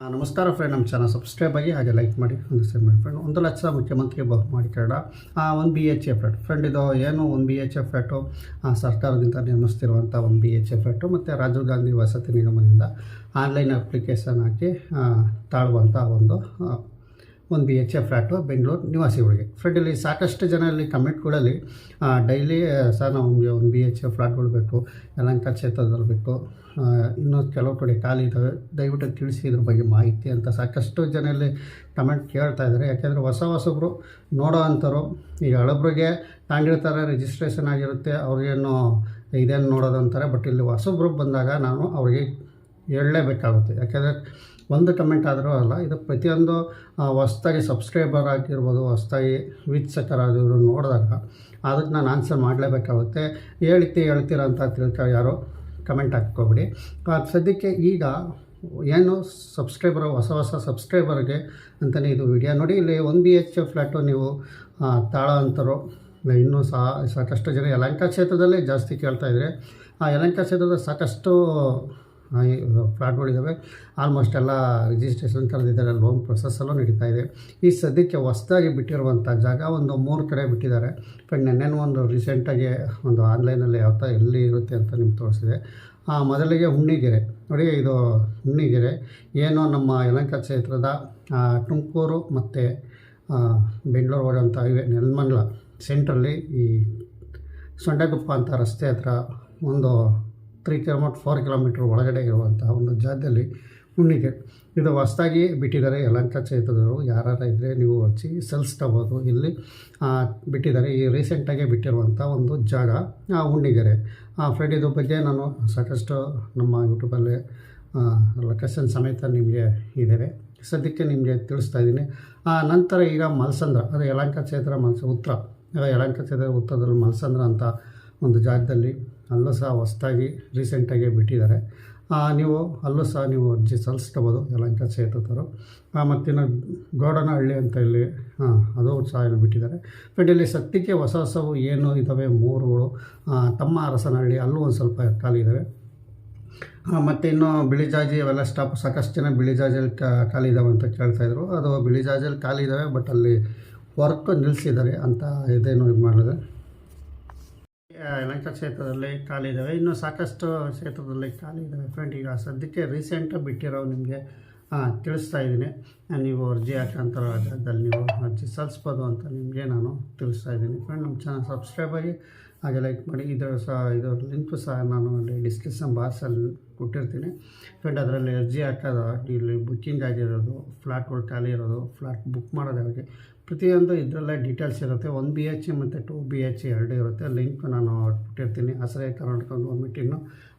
ನಮಸ್ಕಾರ ಫ್ರೆಂಡ್ ನಮ್ಮ channel subscribe ಆಗಿ ಹಾಗೆ ಲೈಕ್ ಮಾಡಿ ಒಂದು ಶೇರ್ ಮಾಡಿ ಫ್ರೆಂಡ್ ಒಂದು ಲಕ್ಷ ಮುಖ್ಯಮಂತ್ರಿ ಬಹುಮಾಡಿ ಕನ್ನಡ. ಒಂದು B H F flat friend ಇದು ಏನು ಒಂದು ಬಿ ಎಚ್ ಎಫ್ ಫ್ಲಾಟು ಸರ್ಕಾರದಿಂದ ನಿರ್ಮಿಸ್ತಿರುವಂಥ ಒಂದು ಬಿ ಎಚ್ ಎಫ್ ಫ್ಲಾಟು ಮತ್ತು ರಾಜೀವ್ ಗಾಂಧಿ ವಸತಿ ನಿಗಮದಿಂದ ಆನ್ಲೈನ್ ಅಪ್ಲಿಕೇಶನ್ ಹಾಕಿ ತಾಳುವಂಥ ಒಂದು ಒಂದು B H A flat Bengaluru ನಿವಾಸಿಗಳಿಗೆ. ಫ್ರೆಂಡ್ ಇಲ್ಲಿ ಸಾಕಷ್ಟು ಜನ ಇಲ್ಲಿ ಕಮೆಂಟ್ಗಳಲ್ಲಿ ಡೈಲಿ ಸರ್ ನಮಗೆ ಒಂದು ಬಿ ಎಚ್ ಎ ಫ್ಲ್ಯಾಟ್ಗಳು ಬೇಕು, ಅಲಂಕಾರ ಕ್ಷೇತ್ರದಲ್ಲಿ ಬೇಕು ಇನ್ನೂ ಕೆಲವು ಕಡೆ ಖಾಲಿ ಇದ್ದಾವೆ. ದಯವಿಟ್ಟು ತಿಳಿಸಿ ಇದ್ರ ಬಗ್ಗೆ ಮಾಹಿತಿ ಅಂತ ಸಾಕಷ್ಟು ಜನ ಇಲ್ಲಿ ಕಮೆಂಟ್ ಕೇಳ್ತಾ ಇದ್ದಾರೆ. ಯಾಕೆಂದರೆ ಹೊಸ ಹೊಸಬ್ರು ನೋಡೋ ಅಂಥವ್ರು, ಈಗ ಹಳಬ್ರಿಗೆ ತಾಂಡಿರ್ತಾರೆ ರಿಜಿಸ್ಟ್ರೇಷನ್ ಆಗಿರುತ್ತೆ, ಅವ್ರಿಗೇನು ಇದೇನು ನೋಡೋದು ಅಂತಾರೆ. ಬಟ್ ಇಲ್ಲಿ ಹೊಸಬ್ರು ಬಂದಾಗ ನಾನು ಅವ್ರಿಗೆ ಹೇಳಲೇಬೇಕಾಗುತ್ತೆ. ಯಾಕೆಂದರೆ ಒಂದು ಕಮೆಂಟ್ ಆದರೂ ಅಲ್ಲ, ಇದು ಪ್ರತಿಯೊಂದು ಹೊಸ್ತಾಗಿ ಸಬ್ಸ್ಕ್ರೈಬರ್ ಆಗಿರ್ಬೋದು, ಹೊಸ್ದಾಗಿ ವೀಕ್ಷಕರಾಗಿರೋ ನೋಡಿದಾಗ ಅದಕ್ಕೆ ನಾನು ಆನ್ಸರ್ ಮಾಡಲೇಬೇಕಾಗುತ್ತೆ. ಹೇಳ್ತೀ, ಹೇಳ್ತೀರ ಅಂತ ತಿಳ್ಕೊ, ಯಾರೋ ಕಮೆಂಟ್ ಹಾಕ್ಕೊಬಿಡಿ. ಸದ್ಯಕ್ಕೆ ಈಗ ಏನು ಸಬ್ಸ್ಕ್ರೈಬರ್ ಹೊಸ ಹೊಸ ಸಬ್ಸ್ಕ್ರೈಬರ್ಗೆ ಅಂತಲೇ ಇದು ವಿಡಿಯೋ ನೋಡಿ, ಇಲ್ಲಿ ಒನ್ ಬಿ ಎಚ್ ಫ್ಲ್ಯಾಟು ನೀವು ತಾಳ ಅಂತಾರೋ ಇನ್ನೂ ಸಹ ಸಾಕಷ್ಟು ಜನ ಯಲಹಂಕ ಕ್ಷೇತ್ರದಲ್ಲೇ ಜಾಸ್ತಿ ಕೇಳ್ತಾ ಆ ಯಲಹಂಕ ಕ್ಷೇತ್ರದ ಸಾಕಷ್ಟು ಫ್ಲ್ಯಾಟ್ಗಳಿದ್ದಾವೆ ಆಲ್ಮೋಸ್ಟ್ ಎಲ್ಲ ರಿಜಿಸ್ಟ್ರೇಷನ್ ಕರೆದಿದ್ದಾರೆ ಲೋನ್ ಪ್ರೊಸೆಸ್ಸಲ್ಲೂ ನಡೀತಾ ಇದೆ. ಈ ಸದ್ಯಕ್ಕೆ ಹೊಸ್ದಾಗಿ ಬಿಟ್ಟಿರುವಂಥ ಜಾಗ ಒಂದು ಮೂರು ಕಡೆ ಬಿಟ್ಟಿದ್ದಾರೆ. ಬಟ್ ನೆನ್ನೆನೂ ಒಂದು ರೀಸೆಂಟಾಗಿ ಒಂದು ಆನ್ಲೈನಲ್ಲಿ ಯಾವ ಥರ ಎಲ್ಲಿ ಇರುತ್ತೆ ಅಂತ ನಿಮ್ಗೆ ತೋರಿಸಿದೆ. ಆ, ಮೊದಲಿಗೆ ಹುಣ್ಣಿಗೆರೆ. ನೋಡಿ ಇದು ಹುಣ್ಣಿಗೆರೆ. ಏನು ನಮ್ಮ ಯಲಂಕ ಕ್ಷೇತ್ರದ ತುಮಕೂರು ಮತ್ತು ಬೆಂಗಳೂರು ಹೋಗೋಂಥ ಇವೆ. ನೆಲಮಂಗ್ಲ ಸೆಂಟ್ರಲ್ಲಿ ಈ ಸೊಂಡೆಗುಪ್ಪ ಅಂತ ರಸ್ತೆ ಹತ್ರ ಒಂದು ತ್ರೀ ಕಿಲೋಮೀಟ್ರ್ ಫೋರ್ ಕಿಲೋಮೀಟ್ರ್ ಒಳಗಡೆ ಇರುವಂಥ ಒಂದು ಜಾಗದಲ್ಲಿ ಹುಣ್ಣಿಗೆ ಇದು ಹೊಸ್ದಾಗಿ ಬಿಟ್ಟಿದ್ದಾರೆ ಯಲಂಕ ಕ್ಷೇತ್ರದವರು. ಯಾರು ಇದ್ದರೆ ನೀವು ಹಚ್ಚಿ ಸೆಲ್ಸ್ ಇಲ್ಲಿ ಬಿಟ್ಟಿದ್ದಾರೆ. ಈ ರೀಸೆಂಟಾಗಿ ಬಿಟ್ಟಿರುವಂಥ ಒಂದು ಜಾಗ ಆ, ಹುಣ್ಣಿಗೆರೆ. ಫ್ರೆಂಡ್ ಇದ್ರ ಬಗ್ಗೆ ನಾನು ಸಾಕಷ್ಟು ನಮ್ಮ ಯೂಟ್ಯೂಬಲ್ಲಿ ಲೊಕೇಶನ್ ಸಮೇತ ನಿಮಗೆ ಇದ್ದೇವೆ ಸದ್ಯಕ್ಕೆ ನಿಮಗೆ ತಿಳಿಸ್ತಾ ಇದ್ದೀನಿ. ಆ, ನಂತರ ಈಗ ಮಲ್ಸಂದ್ರ ಅದು ಯಲಂಕ ಕ್ಷೇತ್ರ ಮಲ್ಸ ಉತ್ತರ ಯಲಂಕ ಕ್ಷೇತ್ರ ಉತ್ತರದಲ್ಲಿ ಮಲ್ಸಂದ್ರ ಅಂತ ಒಂದು ಜಾಗದಲ್ಲಿ ಅಲ್ಲೂ ಸಹ ಹೊಸ್ದಾಗಿ ರೀಸೆಂಟಾಗಿ ಬಿಟ್ಟಿದ್ದಾರೆ. ನೀವು ಅಲ್ಲೂ ಸಹ ನೀವು ಅರ್ಜಿ ಸಲ್ಲಿಸ್ಕೋಬೋದು ಯಲಹಂಕ ಕ್ಷೇತ್ರದವರು ಮತ್ತಿನ್ನು ಗೋಡನಹಳ್ಳಿ ಅಂತ ಇಲ್ಲಿ ಹಾಂ ಅದು ಸಹ ಇಲ್ಲಿ ಬಿಟ್ಟಿದ್ದಾರೆ. ಬಟ್ ಇಲ್ಲಿ ಸತ್ಯಕ್ಕೆ ಹೊಸ ಹೊಸವು ಏನು ಇದ್ದಾವೆ ಮೂರುಗಳು ತಮ್ಮ ಅರಸನಹಳ್ಳಿ, ಅಲ್ಲೂ ಒಂದು ಸ್ವಲ್ಪ ಖಾಲಿ ಇದ್ದಾವೆ ಮತ್ತು ಇನ್ನು ಬಿಳಿಜಾಜಿ ಅವೆಲ್ಲ ಸ್ಟಾಪ್ ಸಾಕಷ್ಟು ಜನ ಬಿಳಿಜಾಜಲ್ಲಿ ಖಾಲಿ ಇದ್ದಾವೆ ಅಂತ ಕೇಳ್ತಾಯಿದ್ರು ಅದು ಬಿಳಿಜಾಜಲ್ಲಿ ಖಾಲಿ ಇದ್ದಾವೆ ಬಟ್ ಅಲ್ಲಿ ವರ್ಕ್ ನಿಲ್ಲಿಸಿದ್ದಾರೆ ಅಂತ ಇದೇನು ಇದು ಮಾಡಿದೆ ಯಲಹಂಕ ಕ್ಷೇತ್ರದಲ್ಲಿ ಖಾಲಿ ಇದ್ದಾವೆ ಇನ್ನು ಸಾಕಷ್ಟು ಕ್ಷೇತ್ರದಲ್ಲಿ ಖಾಲಿ ಇದ್ದಾವೆ ಫ್ರೆಂಡ್ ಈಗ ಸದ್ಯಕ್ಕೆ ರೀಸೆಂಟಾಗಿ ಬಿಟ್ಟಿರೋ ನಿಮಗೆ ತಿಳಿಸ್ತಾ ಇದ್ದೀನಿ. ನೀವು ಅರ್ಜಿ ಹಾಕೋಂಥ ಜಾಗದಲ್ಲಿ ನೀವು ಅರ್ಜಿ ಸಲ್ಲಿಸ್ಬೋದು ಅಂತ ನಿಮಗೆ ನಾನು ತಿಳಿಸ್ತಾ ಇದ್ದೀನಿ. ಫ್ರೆಂಡ್ ನಮ್ಮ ಚಾನಲ್ ಸಬ್ಸ್ಕ್ರೈಬ್ ಆಗಿ ಹಾಗೆ ಲೈಕ್ ಮಾಡಿ, ಇದು ಸಹ, ಇದು ಲಿಂಕ್ ಸಹ ನಾನು ಅಲ್ಲಿ ಡಿಸ್ಕ್ರಿಪ್ಷನ್ ಬಾಕ್ಸಲ್ಲಿ ಕೊಟ್ಟಿರ್ತೀನಿ. ಫ್ರೆಂಡ್ ಅದರಲ್ಲಿ ಅರ್ಜಿ ಹಾಕೋದು, ಇಲ್ಲಿ ಬುಕ್ಕಿಂಗ್ ಆಗಿರೋದು ಫ್ಲಾಟ್ಗಳು ಖಾಲಿ ಇರೋದು ಫ್ಲ್ಯಾಟ್ ಬುಕ್ ಮಾಡೋದು ಯಾವಾಗ ಪ್ರತಿಯೊಂದು ಇದರಲ್ಲೇ ಡೀಟೇಲ್ಸ್ ಇರುತ್ತೆ. ಒನ್ ಬಿ ಎಚ್ ಮತ್ತು ಟು ಬಿ ಎಚ್ ಎರಡು ಇರುತ್ತೆ. ಲಿಂಕ್ ನಾನು ಕೊಟ್ಟಿರ್ತೀನಿ. ಆಶ್ರಯ ಕರ್ನಾಟಕ ಗೌರ್ಮೆಂಟಿನ್ನು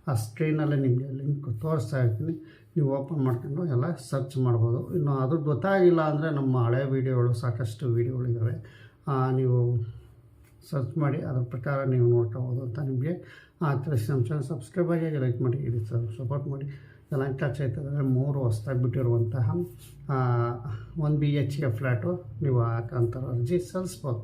ಆ ಸ್ಕ್ರೀನಲ್ಲೇ ನಿಮಗೆ ಲಿಂಕ್ ತೋರಿಸ್ತಾ ಇರ್ತೀನಿ. ನೀವು ಓಪನ್ ಮಾಡ್ಕೊಂಡು ಎಲ್ಲ ಸರ್ಚ್ ಮಾಡ್ಬೋದು. ಇನ್ನು ಅದು ಗೊತ್ತಾಗಿಲ್ಲ ಅಂದರೆ ನಮ್ಮ ಹಳೆ ವೀಡಿಯೋಗಳು ಸಾಕಷ್ಟು ವೀಡಿಯೋಗಳಿದ್ದಾವೆ ನೀವು ಸರ್ಚ್ ಮಾಡಿ ಅದರ ಪ್ರಕಾರ ನೀವು ನೋಡ್ಕೋಬೋದು ಅಂತ ನಿಮಗೆ ತಿಳಿಸಿ ನಮ್ಮ ಚಾನಲ್ ಸಬ್ಸ್ಕ್ರೈಬ್ ಆಗಿ ಲೈಕ್ ಮಾಡಿ ಇದು ಸಪೋರ್ಟ್ ಮಾಡಿ. ಯಲಹಂಕ ಕ್ಷೇತ್ರದಲ್ಲಿ ಮೂರು ಹೊಸ್ದಾಗಿ ಬಿಟ್ಟಿರುವಂತಹ ಒಂದು ಬಿ ಎಚ್ ಕೆ ಫ್ಲ್ಯಾಟು ನೀವು ಹಾಕೋಂಥ ಅರ್ಜಿ ಸಲ್ಲಿಸ್ಬೋದು.